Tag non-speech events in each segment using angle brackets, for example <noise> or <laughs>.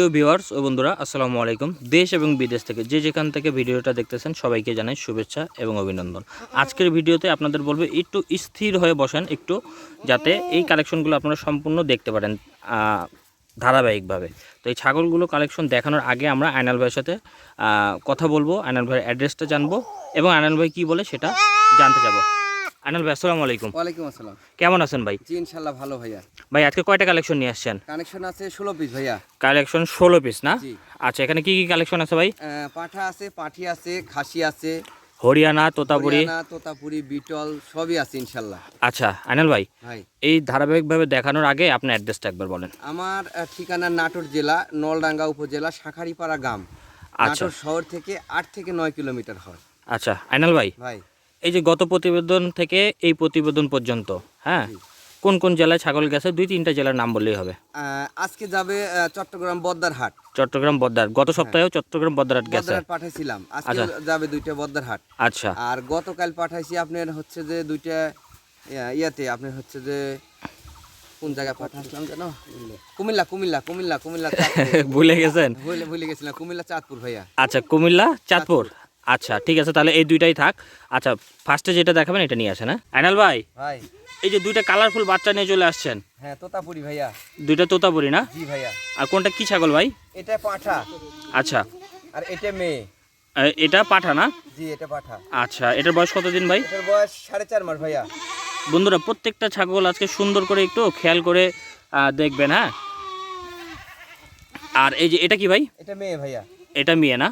প্রিয় ভিউয়ার্স, ও বন্ধুরা, আসসালামু আলাইকুম। দেশ এবং বিদেশ থেকে যে যেখান থেকে ভিডিওটা দেখতেছেন, সবাইকে জানাই শুভেচ্ছা এবং অভিনন্দন। আজকের ভিডিওতে আপনাদের বলব, একটু স্থির হয়ে বসেন একটু, যাতে এই কালেকশনগুলো আপনারা সম্পূর্ণ দেখতে পারেন ধারাবাহিকভাবে। তো এই ছাগলগুলো কালেকশন দেখানোর আগে আমরা আয়নাল ভাইয়ের সাথে কথা বলব, আয়নাল ভাইয়ের অ্যাড্রেসটা জানব এবং আয়নাল ভাই কী বলে সেটা জানতে যাব। আয়নাল ভাই আসসালামু আলাইকুম। ওয়ালাইকুম আসসালাম। কেমন আছেন ভাই? জি ইনশাল্লাহ ভালো ভাইয়া। ভাই আজকে কয়টা কালেকশন নিয়ে আসছেন? কানেকশন আছে ষোলো পিস ভাইয়া। কালেকশন ষোলো পিস না? আচ্ছা এখানে কি কি কালেকশন আছে ভাই? পাঠা আছে পাঠি আছে খাসি আছে হরিয়ানা তোতাপুরি। তোতাপুরি বিটল সবই আছে ইনশাল্লাহ। আচ্ছা আনিল ভাই ভাই। এই ধারাবাহিকভাবে দেখানোর আগে আপনার অ্যাড্রেসটা একবার বলেন। আমার ঠিকানা নাটোর জেলা নলডাঙ্গা উপজেলা শাখারিপাড়া গ্রাম। আচ্ছা। নাটোর শহর থেকে আট থেকে নয় কিলোমিটার হয়। আচ্ছা আইনাল ভাই ভাই। এই যে গত প্রতিবেদন থেকে এই প্রতিবেদন পর্যন্ত হ্যাঁ? কোন কোন জেলায় ছাগল গেছে? দুই তিনটা জেলার নাম বললেই হবে। আজকে যাবে চট্টগ্রাম বদ্দার হাট। চট্টগ্রাম বদ্দার গত সপ্তাহেও চট্টগ্রাম বদ্দারহাট গেছে। পাঠাইছিলাম। আজকে আচ্ছা। যাবে দুইটা বদ্দার হাট। আচ্ছা। আর গতকাল পাঠাইছি আপনার হচ্ছে যে দুইটা ইয়া- ইয়াতে আপনার হচ্ছে যে কোন জায়গায় পাঠাইছিলাম জানো কুমিল্লা কুমিল্লা কুমিল্লা কুমিল্লা <laughs> ভুলে গেছেন? ভুলে ভুলে গেছিলাম। কুমিল্লা চাঁদপুর ভাইয়া। আচ্ছা কুমিল্লা চাঁদপুর। আচ্ছা ঠিক আছে তাহলে এই দুইটাই থাক। আচ্ছা ফার্স্টে যেটা দেখাবেন এটা নিয়ে আসেন হ্যাঁ? আইনাল ভাই ভাই। এই যে দুইটা কালারফুল বাচ্চা নিয়ে চলে আসছেন। হ্যাঁ তোতাপুরি ভাইয়া। দুইটা তোতাপুরি না? জি ভাইয়া। আর কোনটা কি ছাগল ভাই? এটা পাঠা। আচ্ছা। আর এটা মেয়ে। এটা পাঠা না? জি এটা পাঠা। আচ্ছা এটার বয়স কতদিন ভাই? এটার বয়স সাড়ে চার মাস ভাইয়া। বন্ধুরা প্রত্যেকটা ছাগল আজকে সুন্দর করে একটু খেয়াল করে দেখবেন হ্যাঁ? আর এই যে এটা কি ভাই? এটা মেয়ে ভাইয়া। এটা মেয়ে না?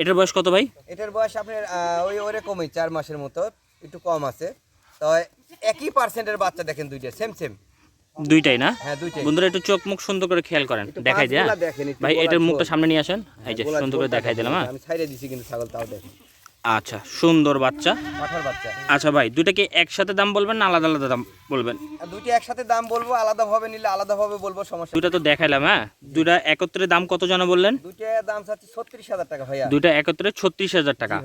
এটার বয়স কত ভাই? এটার বয়স আপনার ওই ওরকমই চার মাসের মতো একটু কম আছে। তো একই পার্সেন্টের বাচ্চা দেখেন দুইটা সেম সেম দুইটাই না? হ্যাঁ বন্ধুরা একটু চোখ মুখ সুন্দর করে খেয়াল করেন দেখাই দেখেন, একটু ভাই এটার মুখটা সামনে নিয়ে আসেন। এই যে সুন্দর করে দেখাই দিলাম হ্যাঁ? আমি ছাইড়ে দিছি কিন্তু ছাগল তাও দেখেন। আচ্ছা সুন্দর বাচ্চা। পাঠার বাচ্চা। আচ্ছা ভাই দুইটাকে একসাথে দাম বলবেন না আলাদা আলাদা দাম বলবেন? দুইটা একসাথে দাম বলব আলাদা ভাবে নিলে আলাদা ভাবে বলব সমস্যা। দুইটা তো দেখাইলাম হ্যাঁ? দুইটা একত্রে দাম কত জানা বললেন? দুইটা দাম চাচ্ছি ছত্রিশ হাজার টাকা ভাইয়া। দুইটা একত্রে ছত্রিশ হাজার টাকা।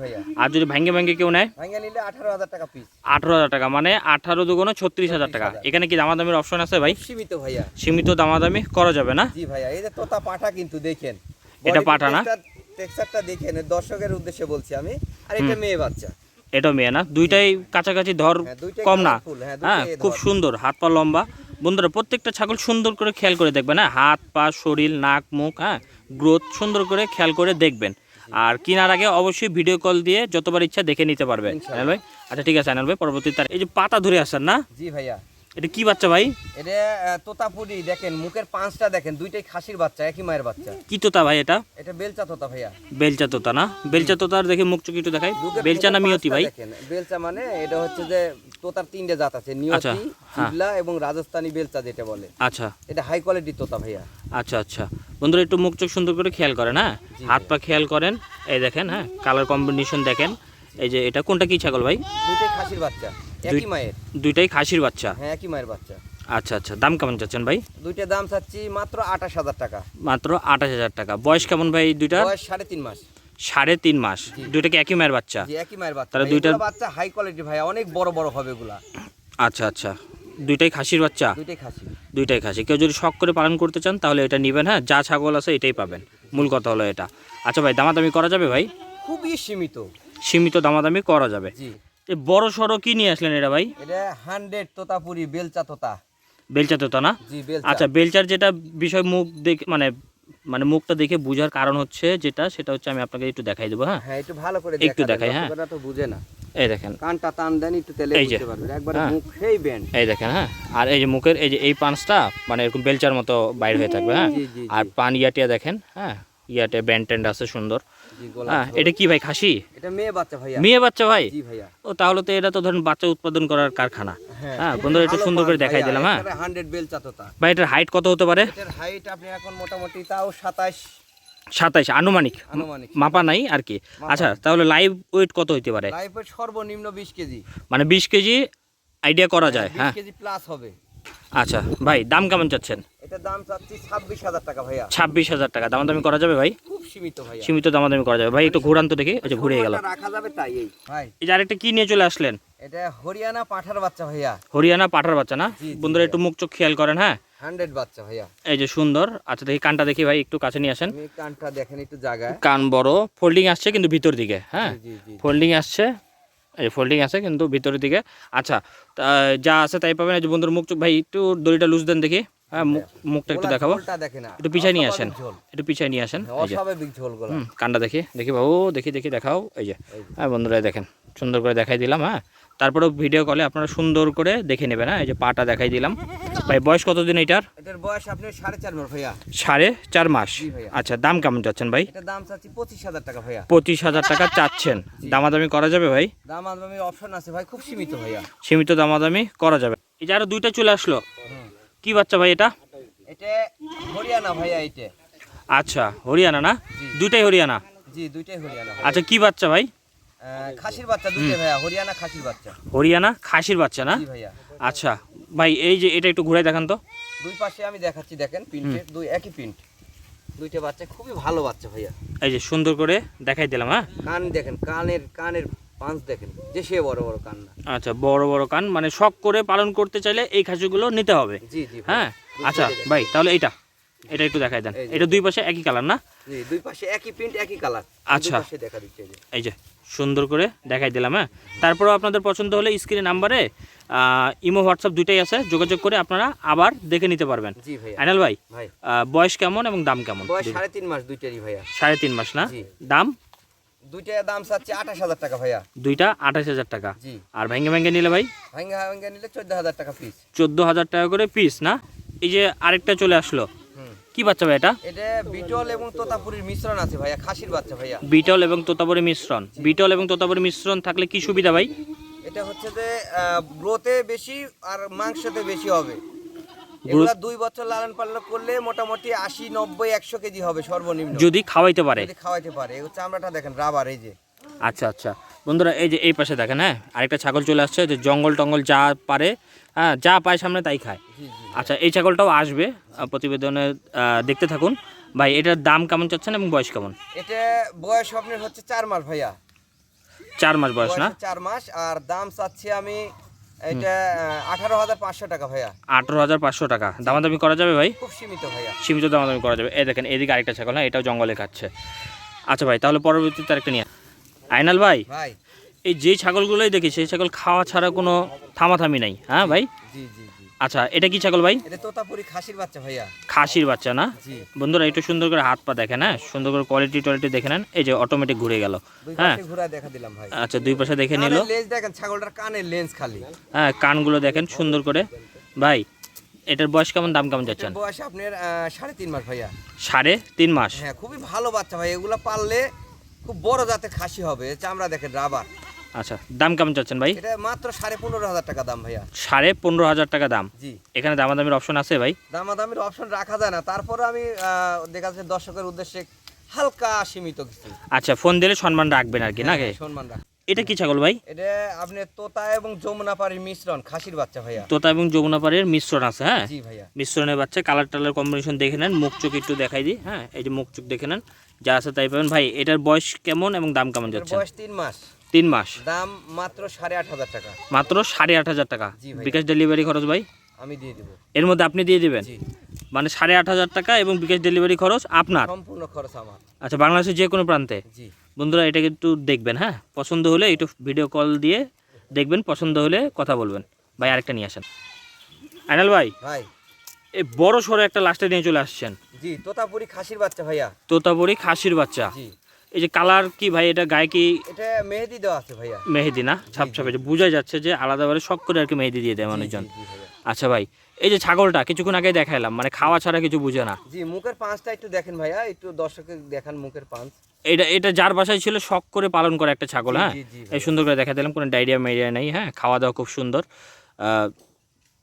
আর যদি ভাঙ্গে ভাঙ্গে কেউ নেয়? ভাঙ্গা নিলে আঠারো হাজার টাকা পিস আঠারো হাজার টাকা মানে আঠারো দুগুণে ছত্রিশ হাজার টাকা। এখানে কি দামাদামির অপশন আছে ভাই? সীমিত ভাইয়া। সীমিত দামাদামি করা যাবে না? জি ভাইয়া এই যে তোতা পাঠা কিন্তু দেখেন। এটা পাঠা না? টেক্সচারটা দেখেন দর্শকের উদ্দেশ্যে বলছি আমি। আর এটা মেয়ে বাচ্চা। এটা মেয়ে না দুইটাই কাছাকাছি ধর হ্যাঁ, কম না। হ্যাঁ, হ্যাঁ খুব সুন্দর হাত পা লম্বা। বন্ধুরা প্রত্যেকটা ছাগল সুন্দর করে খেয়াল করে দেখবেন হ্যাঁ হাত পা শরীর নাক মুখ হ্যাঁ গ্রোথ সুন্দর করে খেয়াল করে দেখবেন। আর কেনার আগে অবশ্যই ভিডিও কল দিয়ে যতবার ইচ্ছা দেখে নিতে পারবেন ভাই আচ্ছা ঠিক আছে আনিল ভাই পরবর্তী তার এই যে পাতা ধরে আসেন না? জি ভাইয়া। এটা কি বাচ্চা ভাই? এটা তোতাপুরি দেখেন মুখের পাঁচটা দেখেন দুইটাই খাসির বাচ্চা একই মায়ের বাচ্চা। কি তোতা ভাই এটা? এটা বেলচা তোতা ভাইয়া। বেলচা তোতা না? বেলচা তোতার দেখে মুখ চুকি একটু দেখাই। বেলচা না মিয়তি ভাই? দেখেন। বেলচা মানে এটা হচ্ছে যে তোতার তিনটে জাত আছে আচ্ছা, নিয়তি হ্যাঁ। চিবলা এবং রাজস্থানী বেলচা যেটা বলে। আচ্ছা। এটা হাই কোয়ালিটির তোতা ভাইয়া। আচ্ছা আচ্ছা। বন্ধুরা একটু মুখ চোখ সুন্দর করে খেয়াল করেন হ্যাঁ? হাত পা খেয়াল করেন। এই দেখেন হ্যাঁ? কালার কম্বিনেশন দেখেন। এই যে এটা কোনটা কি ছাগল ভাই? দুইটাই খাসির বাচ্চা একই মায়ের। দুইটাই খাসির বাচ্চা? হ্যাঁ একই মায়ের বাচ্চা। আচ্ছা আচ্ছা দাম কেমন চাচ্ছেন ভাই? দুইটা দাম চাচ্ছি মাত্র আঠাশ হাজার টাকা। মাত্র আঠাশ হাজার টাকা। বয়স কেমন ভাই এই দুইটার? বয়স সাড়ে তিন মাস। সাড়ে তিন মাস। দুইটা কি একই মায়ের বাচ্চা? একই মায়ের বাচ্চা। তাহলে দুইটা- বাচ্চা হাই কোয়ালিটি ভাই অনেক বড় বড় হবে এগুলা। আচ্ছা আচ্ছা। দুইটাই খাসির বাচ্চা? দুইটাই খাসি। দুইটাই খাসি। কেউ যদি শখ করে পালন করতে চান তাহলে এটা নেবেন হ্যাঁ? যা ছাগল আছে এটাই পাবেন। মূল কথা হলো এটা। আচ্ছা ভাই দামাদামি করা যাবে ভাই? খুবই সীমিত। সীমিত দামাদামি করা যাবে। এই বড় সড়ো কি নিয়ে আসলেন এটা ভাই? এটা হান্ড্রেড তোতাপুরি বেলচা তোতা। বেলচা তোতা না? আচ্ছা বেলচার যেটা বিষয় মুখ দেখে মানে মানে মুখটা দেখে বোঝার কারণ হচ্ছে যেটা সেটা হচ্ছে আমি আপনাকে একটু দেখাই দেবো হ্যাঁ? হ্যাঁ একটু ভালো করে একটু দেখাই, হ্যাঁ। তো বুঝে না। এই দেখেন। কানটা টান দেন একটু তেলে বুঝতে পারবেন। একবার হ্যাঁ। মুখ সেই ব্যান্ড এই দেখেন হ্যাঁ? আর এই যে মুখের এই যে এই পাঁচটা মানে এরকম বেলচার মতো বাইর হয়ে থাকবে হ্যাঁ? আর পান ইয়াটিয়া দেখেন হ্যাঁ? ইয়াটে ব্যান্ড ট্যান্ড আছে সুন্দর। হ্যাঁ এটা কি ভাই খাসি? এটা মেয়ে বাচ্চা ভাইয়া। মেয়ে বাচ্চা ভাই? ও তাহলে তো এটা তো ধরেন বাচ্চা উৎপাদন করার কারখানা। হ্যাঁ হ্যাঁ বন্ধুরা একটু সুন্দর করে দেখাই দিলাম হ্যাঁ। হান্ড্রেড ভাই এটার হাইট কত হতে পারে? এটার হাইট আপনি এখন মোটামুটি তাও সাতাশ। সাতাইশ আনুমানিক। মাপা নাই আর কি। আচ্ছা তাহলে লাইভ ওয়েট কত হইতে পারে? লাইফের সর্বনিম্ন বিশ কেজি। মানে বিশ কেজি আইডিয়া করা যায় হ্যাঁ। কেজি প্লাস হবে। আচ্ছা ভাই দাম কেমন চাচ্ছেন? এটার দাম চাচ্ছি ছাব্বিশ হাজার টাকা ভাইয়া। ছাব্বিশ হাজার টাকা। দামাদামি করা যাবে ভাই? খুব সীমিত ভাইয়া। সীমিত দামাদামি করা যাবে। ভাই একটু ঘুরান তো দেখি আচ্ছা ঘুরে গেল রাখা যাবে তাই এই। ভাই। এই যে আরেকটা কি নিয়ে চলে আসলেন? এটা হরিয়ানা পাঠার বাচ্চা ভাইয়া। হরিয়ানা পাঠার বাচ্চা না? বন্ধুরা একটু মুখ চোখ খেয়াল করেন হ্যাঁ? হান্ড্রেড বাচ্চা ভাইয়া। এই যে সুন্দর। আচ্ছা দেখি কানটা দেখি ভাই একটু কাছে নিয়ে আসেন। কানটা দেখেন একটু জায়গায়। কান বড় ফোল্ডিং আসছে কিন্তু ভিতর দিকে হ্যাঁ? জি জি। ফোল্ডিং আসছে। ফোল্ডিং আছে কিন্তু ভিতরের দিকে। আচ্ছা যা আছে তাই পাবেন। এই যে বন্ধুর মুখ ভাই একটু দড়িটা লুজ দেন দেখি। হ্যাঁ মুখ মুখটা একটু দেখাবো। একটু পিছিয়ে নিয়ে আসেন। একটু পিছিয়ে নিয়ে আসেন। হ্যাঁ, কানটা দেখি। দেখি বাবু দেখি দেখি দেখাও। এই যে। এই যে। হ্যাঁ বন্ধুরা দেখেন। সুন্দর করে দেখাই দিলাম হ্যাঁ। তারপরেও ভিডিও কলে আপনারা সুন্দর করে দেখে নেবেন হ্যাঁ। এই যে পাটা দেখাই দিলাম। ভাই বয়স কতদিন এটার? এটার বয়স আপনি সাড়ে চার মাস ভাইয়া। সাড়ে চার মাস? আচ্ছা দাম কেমন যাচ্ছেন ভাই? এটার দাম চাচ্ছি পঁচিশ হাজার টাকা ভাইয়া। পঁচিশ হাজার টাকা চাচ্ছেন। দামাদামি করা যাবে ভাই? দাম আদমের অপশন আছে ভাই খুব সীমিত ভাইয়া। সীমিত দামাদামি করা যাবে। এই যে আরও দুইটা চলে আসলো। কি বাচ্চা ভাই এটা? এটা হরিয়ানা ভাইয়া এটা। আচ্ছা হরিয়ানা না। দুইটাই হরিয়ানা? জি দুইটাই হরিয়ানা আচ্ছা কি বাচ্চা ভাই? খাসির বাচ্চা দুইটাই ভাইয়া হরিয়ানা খাসির বাচ্চা। হরিয়ানা খাসির বাচ্চা না? জি ভাইয়া। আচ্ছা ভাই এই যে এটা একটু ঘুরে দেখান তো। দুই পাশে আমি দেখাচ্ছি দেখেন প্রিন্টের দুই একই প্রিন্ট দুইটা বাচ্চা খুবই ভালো বাচ্চা ভাইয়া। এই যে সুন্দর করে দেখাই দিলাম হ্যাঁ? কান দেখেন কানের কানের পাঁচ দেখেন যে সে বড় বড় কান না। আচ্ছা বড় বড় কান মানে শখ করে পালন করতে চাইলে এই খাসিগুলো নিতে হবে। জি জি হ্যাঁ? আচ্ছা ভাই তাহলে এইটা। এটা একটু দেখাই দেন। এটা দুই পাশে একই কালার না? দুই পাশে একই প্রিন্ট একই কালার। আচ্ছা। এই যে। সুন্দর করে দেখাই দিলাম হ্যাঁ? তারপরেও আপনাদের পছন্দ হলে স্ক্রিনে নাম্বারে ইমো হোয়াটসঅ্যাপ দুইটাই আছে যোগাযোগ করে আপনারা আবার দেখে নিতে পারবেন। আইনাল ভাই বয়স কেমন এবং দাম কেমন? সাড়ে তিন মাস দুইটারই ভাইয়া। সাড়ে তিন মাস না? দাম? দুইটা দাম চাচ্ছে আঠাশ হাজার টাকা ভাইয়া। দুইটা আঠাশ হাজার টাকা। আর ভেঙে ভেঙে নিলে ভাই? নিলে চোদ্দ হাজার টাকা পিস চোদ্দ হাজার টাকা করে পিস না? এই যে আরেকটা চলে আসলো। কি বাচ্চা ভাই এটা? এটা বিটল এবং তোতাপুরির মিশ্রণ আছে ভাইয়া খাসির বাচ্চা ভাইয়া। বিটল এবং তোতাপুরি মিশ্রণ। বিটল এবং তোতাপুরি মিশ্রণ থাকলে কি সুবিধা ভাই? এটা হচ্ছে যে গ্রোতে বেশি আর মাংসতে বেশি হবে। এগুলা দুই বছর লালন পালন করলে মোটামুটি আশি নব্বই একশো কেজি হবে সর্বনিম্ন। যদি খাওয়াইতে পারে। যদি খাওয়াইতে পারে। চামড়াটা দেখেন রাবার এই যে। আচ্ছা আচ্ছা। বন্ধুরা এই যে এই পাশে দেখেন হ্যাঁ? আরেকটা ছাগল চলে আসছে যে জঙ্গল টঙ্গল যা পারে হ্যাঁ যা পায় সামনে তাই খায়। আচ্ছা এই ছাগলটাও আসবে প্রতিবেদনে দেখতে থাকুন। ভাই এটার দাম কেমন চাচ্ছেন এবং বয়স কেমন? এটা বয়স আপনার হচ্ছে চার মাস ভাইয়া। চার মাস বয়স না? চার মাস আর দাম চাচ্ছি আমি এটা আঠারো হাজার পাঁচশো টাকা ভাইয়া। আঠারো হাজার পাঁচশো টাকা। দামাদামি করা যাবে ভাই? খুব সীমিত ভাইয়া। সীমিত দামাদামি করা যাবে। এই দেখেন এদিকে আরেকটা ছাগল হ্যাঁ এটাও জঙ্গলে খাচ্ছে। আচ্ছা ভাই তাহলে পরবর্তীতে আরেকটা নিয়ে আইনাল ভাই? ভাই। এই যে ছাগলগুলোই দেখি সেই ছাগল খাওয়া ছাড়া কোনো থামাথামি নাই হ্যাঁ ভাই? জি জি জি। আচ্ছা এটা কি ছাগল ভাই? এটা তোতাপুরি খাসির বাচ্চা ভাইয়া। খাসির বাচ্চা না? বন্ধুরা একটু সুন্দর করে হাত পা দেখেন হ্যাঁ? সুন্দর করে কোয়ালিটি টোয়ালিটি দেখে নেন এই যে অটোমেটিক ঘুরে গেল হ্যাঁ? ঘুরা দেখা দিলাম ভাই। আচ্ছা দুই পাশে দেখে নিল। লেজ দেখেন ছাগলটার কানের লেন্স খালি। হ্যাঁ কানগুলো দেখেন সুন্দর করে। ভাই এটার বয়স কেমন দাম কেমন যাচ্ছেন? বয়স আপনার সাড়ে তিন মাস ভাইয়া। সাড়ে তিন মাস? হ্যাঁ খুবই ভালো বাচ্চা ভাই এগুলো পাললে খুব বড় জাতের খাসি হবে চামড়া দেখেন রাবার। আচ্ছা দাম কেমন চাচ্ছেন ভাই? এটা মাত্র সাড়ে পনেরো হাজার টাকা দাম ভাইয়া। সাড়ে পনেরো হাজার টাকা দাম? জি। এখানে দামাদামির অপশন আছে ভাই? দামাদামির অপশন রাখা যায় না। তারপরে আমি দেখা যাচ্ছে দর্শকের উদ্দেশ্যে হালকা সীমিত কিছু। আচ্ছা ফোন দিলে সম্মান রাখবেন আর কি নাকি? হ্যাঁ, সম্মান রাখ এটা কি ছাগল ভাই? এটা আপনি তোতা এবং যমুনা পাড়ির মিশ্রণ খাসির বাচ্চা ভাইয়া। তোতা এবং যমুনাপাড়ির মিশ্রণ আছে হ্যাঁ? জি ভাইয়া। মিশ্রণের বাচ্চা কালার টালার কম্বিনেশন দেখে নেন মুখ চোখ একটু দেখাই দিই হ্যাঁ? এই যে মুখ চোখ দেখে নেন যা আছে তাই পাবেন। ভাই এটার বয়স কেমন এবং দাম কেমন যাচ্ছে? বয়স তিন মাস। তিন মাস। দাম মাত্র সাড়ে আট হাজার টাকা। মাত্র সাড়ে আট হাজার টাকা? বিকাশ ডেলিভারি খরচ ভাই? আমি দিয়ে দিব। এর মধ্যে আপনি দিয়ে দেবেন? মানে সাড়ে আট হাজার টাকা এবং বিকাশ ডেলিভারি খরচ আপনার? সম্পূর্ণ খরচ আমার। আচ্ছা বাংলাদেশের যে কোনো প্রান্তে? জি। বন্ধুরা এটা একটু দেখবেন হ্যাঁ? পছন্দ হলে একটু ভিডিও কল দিয়ে দেখবেন পছন্দ হলে কথা বলবেন। ভাই আরেকটা নিয়ে আসেন। আইনাল ভাই ভাই। এই বড় সড়ো একটা লাস্টে নিয়ে চলে আসছেন। জি তোতাপুরি খাসির বাচ্চা ভাইয়া। তোতাবড়ি খাসির বাচ্চা। জি। এই যে কালার কি ভাই এটা গায়ে কি? এটা মেহেদি দেওয়া আছে ভাইয়া। মেহেদি না? ছাপ ছাপে বোঝা যাচ্ছে যে আলাদাভাবে শখ করে আর কি মেহেদি দিয়ে দেয় মানুষজন। আচ্ছা ভাই এই যে ছাগলটা কিছুক্ষণ আগে দেখাইলাম মানে খাওয়া ছাড়া কিছু বুঝে না। জি মুখের পাঁচটা একটু দেখেন ভাইয়া একটু দর্শকের দেখান মুখের পাঁচ। এটা এটা যার বাসায় ছিল শখ করে পালন করা একটা ছাগল হ্যাঁ? এই সুন্দর করে দেখা দিলাম কোনো ডায়রিয়া মেরিয়া নেই হ্যাঁ? খাওয়া দাওয়া খুব সুন্দর। আহ,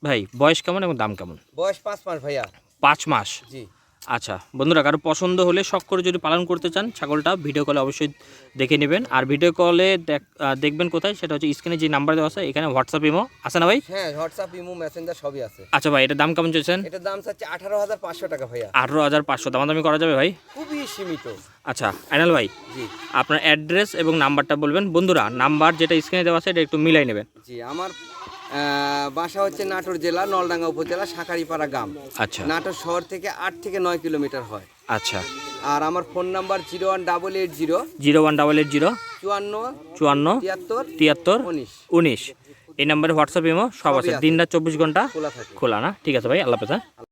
ভাই বয়স কেমন এবং দাম কেমন? বয়স পাঁচ মাস ভাইয়া। পাঁচ মাস? জি। আচ্ছা বন্ধুরা কারও পছন্দ হলে শখ করে যদি পালন করতে চান ছাগলটা ভিডিও কলে অবশ্যই দেখে নেবেন। আর ভিডিও কলে দেখ- দেখবেন কোথায় সেটা হচ্ছে স্ক্রিনে যে নাম্বার দেওয়া আছে এখানে হোয়াটসঅ্যাপ ইমো আছে না ভাই? হ্যাঁ হোয়াটসঅ্যাপ ইমো মেসেঞ্জার সবই আছে। আচ্ছা ভাই এটার দাম কেমন চলছেন এটার দাম চাচ্ছে আঠারো হাজার পাঁচশো টাকা ভাইয়া। আঠারো হাজার পাঁচশো দামাদামি করা যাবে ভাই? খুবই সীমিত। আচ্ছা আইনাল ভাই জি। আপনার অ্যাড্রেস এবং নাম্বারটা বলবেন। বন্ধুরা নাম্বার যেটা স্ক্রিনে দেওয়া আছে এটা একটু মিলাই নেবেন। জি আমার বাসা হচ্ছে নাটোর জেলা নলডাঙ্গা উপজেলা শাকারিপাড়া গ্রাম। আচ্ছা। নাটোর শহর থেকে আট থেকে নয় কিলোমিটার হয়। আচ্ছা। আর আমার phone number zero one double eight zero zero one double eight zero চুয়ান্ন চুয়ান্ন তিয়াত্তর তিয়াত্তর উনিশ। উনিশ। এই নাম্বারে হোয়াটসঅ্যাপ ইমো সব আছে। দিন রাত চব্বিশ ঘণ্টা খোলা থাকে। খোলা না? ঠিক আছে ভাই আল্লাহ হাফেজ হ্যাঁ?